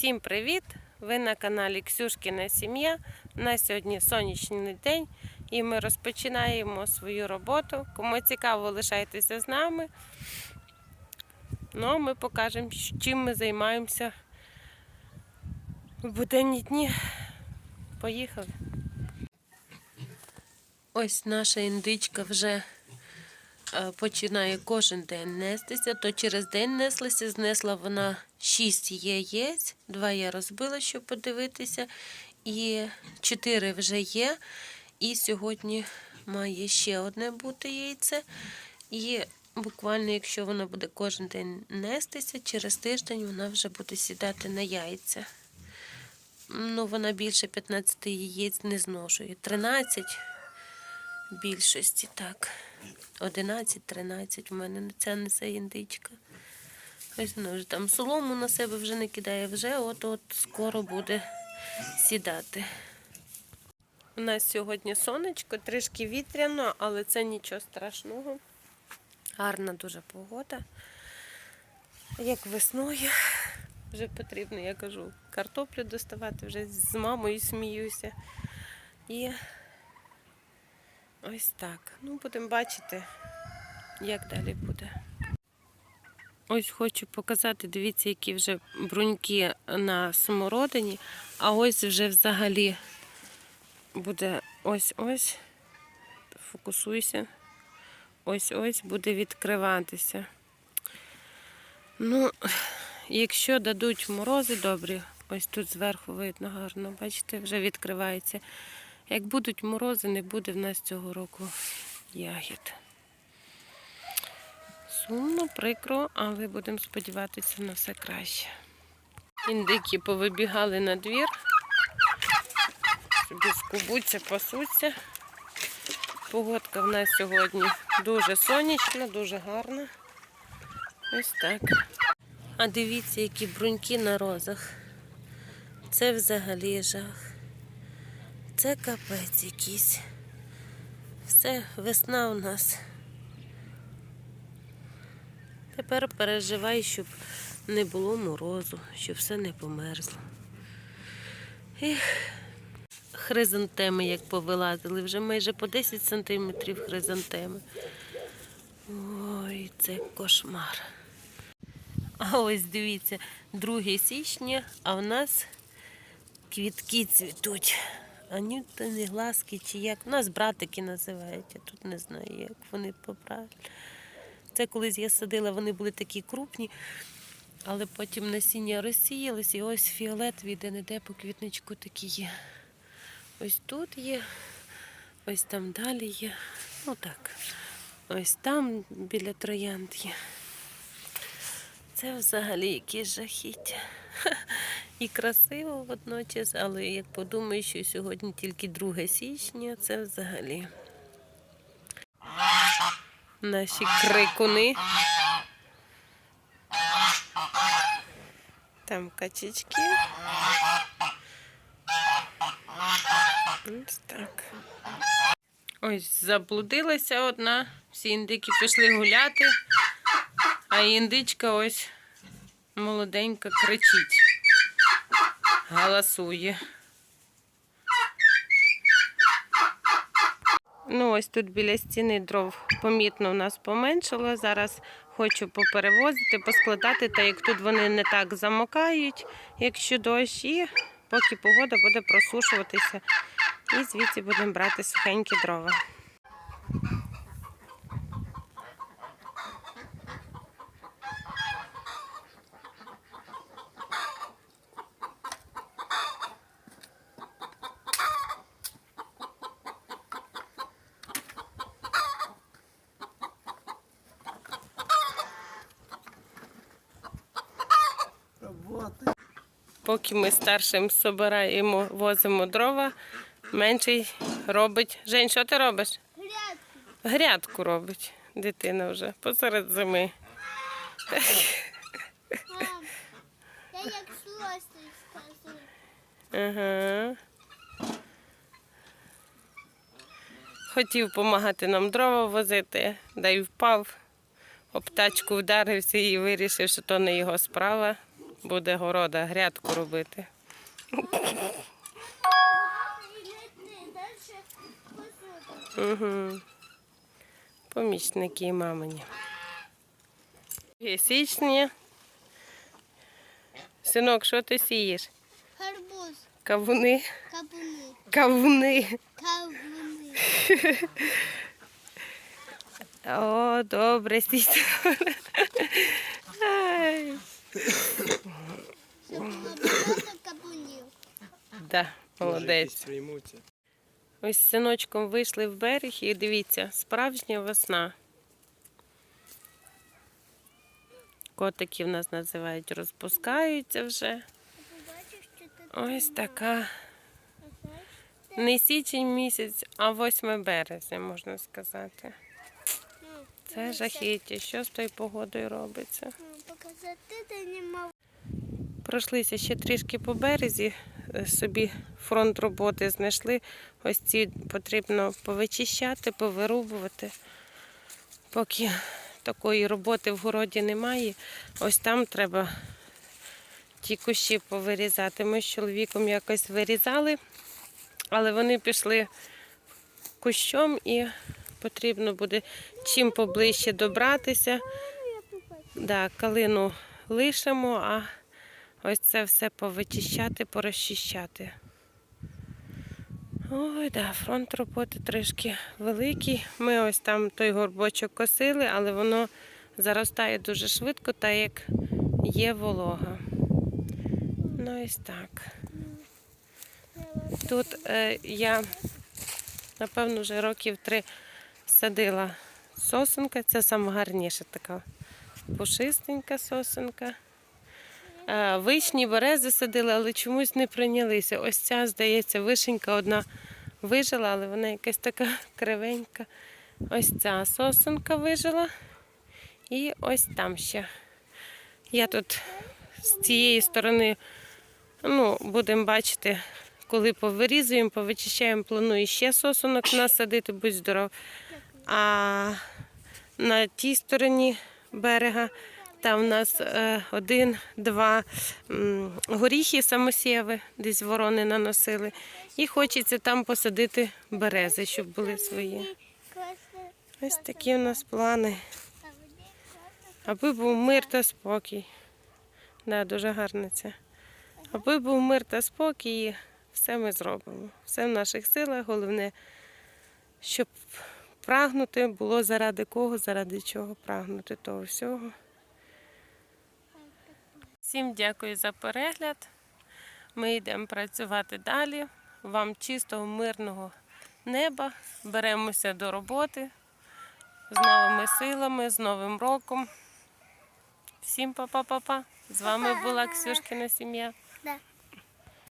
Всім привіт! Ви на каналі Ксюшкіна Сім'я. На сьогодні сонячний день і ми розпочинаємо свою роботу. Кому цікаво, лишайтеся з нами. Ну, а ми покажемо, чим ми займаємося в буденні дні. Поїхали. Ось наша індичка вже е, починає кожен день нестися, то через день неслася, знесла вона 6 яєць, два я розбила, щоб подивитися, і 4 вже є. І сьогодні має ще одне бути яйце. І буквально, якщо вона буде кожен день нестися, через тиждень вона вже буде сідати на яйця. Ну, вона більше 15 яєць не зношує. 13 більшості, так. 11-13 в мене ця несе індичка. Ось вона вже там солому на себе вже не кидає, вже от-от скоро буде сідати. У нас сьогодні сонечко, трішки вітряно, але це нічого страшного. Гарна дуже погода. Як весною. Вже потрібно, я кажу, картоплю доставати, вже з мамою сміюся. І ось так. Ну, будемо бачити, як далі буде. Ось хочу показати, дивіться, які вже бруньки на смородині, а ось вже взагалі буде ось-ось. Фокусуйся. Ось-ось буде відкриватися. Ну, якщо дадуть морози добрі, ось тут зверху видно гарно, бачите, вже відкривається. Як будуть морози, не буде в нас цього року ягід. Сумно, прикро, але будемо сподіватися на все краще. Індики повибігали на двір, собі скубуться, пасуться. Погодка в нас сьогодні дуже сонячна, дуже гарна. Ось так. А дивіться, які бруньки на розах. Це взагалі жах. Це капець якийсь. Все, весна у нас. Тепер переживай, щоб не було морозу, щоб все не померзло. Ех, хризантеми як повилазили, вже майже по 10 сантиметрів хризантеми. Ой, це кошмар. А ось дивіться, 2 січня, а в нас квітки цвітуть. Анютини глазки чи як. У нас братики називають, я тут не знаю, як вони поправили. Це колись я садила, вони були такі крупні, але потім насіння розсіялись, і ось фіолетові, де не де по квітничку такі є. Ось тут є, ось там далі є. Ну так, ось там біля троянд є. Це взагалі якесь жахіття. І красиво водночас, але як подумаю, що сьогодні тільки 2 січня, це взагалі. Наші крикуни. Там качечки. Ось так. Ось заблудилася одна. Всі індики пішли гуляти, а індичка ось молоденька кричить. Галасує. Ну, ось тут біля стіни дров помітно в нас поменшало. Зараз хочу поперевозити, поскладати, та як тут вони не так замокають, якщо дощ, і поки погода буде просушуватися, і звідси будемо брати сухенькі дрова. Поки ми старшим собираємо, возимо дрова, менший робить. Жень, що ти робиш? Грядку. Грядку робить дитина вже посеред зими. Мам, я як слости сказую. Ага. Хотів допомагати нам дрова возити, да й впав, об тачку вдарився і вирішив, що то не його справа. Буде города, грядку робити. Угу. Помічники мамині. Є Січні. Синок, що ти сієш? Гарбуз, Кавуни. кабуни, Кавуни. кавуни. О, добре, сіть. Щоб було багато кабунів. Да, молодець. приймуться. Ось з синочком вийшли в берег і дивіться, справжня весна. Котики в нас називають, розпускаються вже. Побачиш, що тут Ось така. Не січень місяць, а 8 березня, можна сказати. ну, Це жахіття. Що з тою погодою робиться? ну, показати ти не мав. Пройшлися ще трішки по березі, е, собі фронт роботи знайшли. Ось ці потрібно повичищати, повирубувати. Поки такої роботи в городі немає, ось там треба ті кущі повирізати. Ми з чоловіком якось вирізали, але вони пішли кущом і потрібно буде чим поближче добратися. Да, калину лишимо, а ось це все повичищати, порозчищати. Ой, да, фронт роботи трішки великий. Ми ось там той горбочок косили, але воно заростає дуже швидко, так як є волога. Ну, ось так. Тут е, я, напевно, вже років три садила сосенка. Це найгарніша така пушистенька сосенка. Е, Вишні, берези садили, але чомусь не прийнялися. Ось ця, здається, вишенька одна вижила, але вона якась така кривенька. Ось ця сосенка вижила. І ось там ще. Я тут з цієї сторони, ну, будемо бачити, коли повирізуємо, повичищаємо, планую ще сосунок насадити, будь здоров. А на тій стороні берега там у нас е, один, два горіхи самосєви, десь ворони наносили. І хочеться там посадити берези, щоб були свої. Ось такі у нас плани. Аби був мир та спокій. Да, дуже гарно це. Аби був мир та спокій, все ми зробимо. Все в наших силах. Головне, щоб прагнути було заради кого, заради чого прагнути того всього. Всім дякую за перегляд. Ми йдемо працювати далі. Вам чистого, мирного неба. Беремося до роботи з новими силами, з Новим роком. Всім па-па-па-па. З вами була Ксюшкина сім'я.